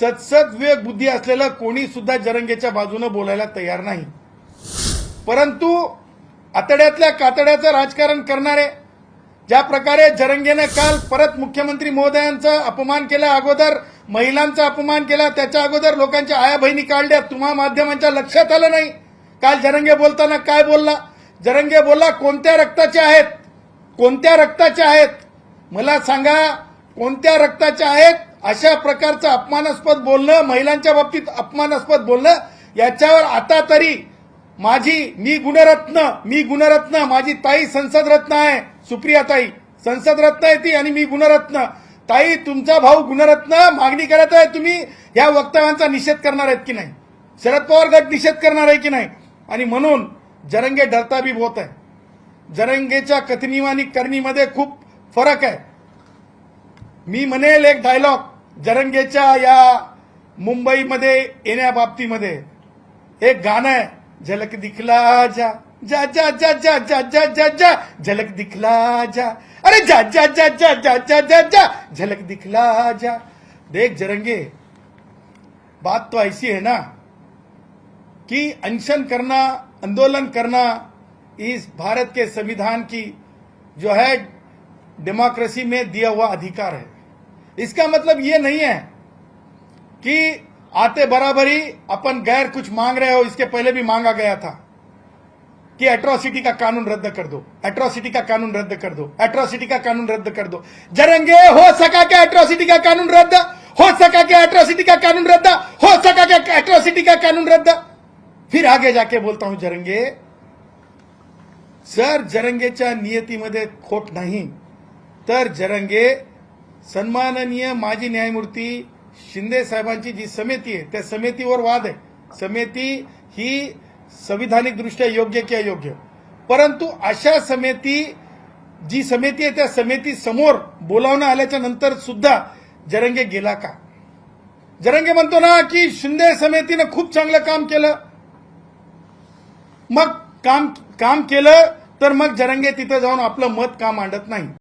सतसत विवेक बुद्धी असलेलं कोणी सुद्धा जरंगेच्या बाजूनं बोलायला तयार नाही. परंतु आतड्यातल्या कातड्याचं राजकारण करणारे ज्या प्रकारे जरंगेनं काल परत मुख्यमंत्री महोदयांचा अपमान केला अगोदर महिलांचा अपमान केला त्याच्या अगोदर लोकांच्या आया बहिणी काढल्या तुम्हा माध्यमांच्या लक्षात आलं नाही. काल जरंगे बोलताना काय बोलला? जरंगे बोलला कोणत्या रक्ताचे आहेत? कोणत्या रक्ताचे आहेत? मला सांगा कोणत्या रक्ताचे आहेत? अशा प्रकारचं अपमानास्पद बोलणं महिलांच्या बाबतीत अपमानास्पद बोलणं याच्यावर आता तरी माझी मी गुणरत्न मी गुणरत्न माझी ताई संसद रत्न आहे सुप्रिया ताई. संसद रत्न आहे ती आणि मी गुणरत्न. ताई तुमचा भाऊ गुणरत्न मागणी करत आहे तुम्ही या वक्तव्यांचा निषेध करणार आहेत की नाही? शरद पवार गट निषेध करणार आहे की नाही? आणि म्हणून जरंगे डरता बी होत आहे. जरंगेच्या कथनी आणि करणीमध्ये खूप फरक आहे. मी म्हणेल एक डायलॉग जरंगेच्या या मुंबईमध्ये येण्याबाबतीमध्ये एक गाणं आहे झलक दिखला जा जा जा जा जा जा जा जा जा झलक दिखला जा अरे जा जा जा जा जा जा जा जा झलक दिखला जा देख जरंगे बात तो ऐसी है ना कि अनशन करना आंदोलन करना इस भारत के संविधान की जो है डेमोक्रेसी में दिया हुआ अधिकार है इसका मतलब ये नहीं है कि आते बराबरी अपन गैर कुछ मांग रहे हो, इसके पहले भी मांगा गया था कि एट्रोसिटी का कानून रद्द कर दो एट्रोसिटी का कानून रद्द कर दो एट्रोसिटी का कानून रद्द कर दो। जरंगे, हो सका क्या एट्रोसिटी का कानून रद्द? हो सका क्या एट्रोसिटी का कानून रद्द? हो सका क्या एट्रोसिटी का कानून रद्द? फिर आगे जाके बोलता हूँ, जरंगे, सर जरंगेच्या नियतीमध्ये खोट नाही, तर जरंगे सन्माननीय माजी न्यायमूर्ती शिंदे साहेबांची जी समिती आहे त्या समितीवर वाद आहे. समिती ही संविधानिकदृष्ट्या योग्य की अयोग्य? परंतु अशा समिती जी समिती आहे त्या समिती समोर बोलावणं आल्याच्यानंतर सुद्धा जरंगे गेला का? जरंगे म्हणतो ना की शिंदे समितीनं खूप चांगलं काम केलं. मग काम काम केलं तर मग जरंगे तिथं जाऊन आपलं मत का मांडत नाही?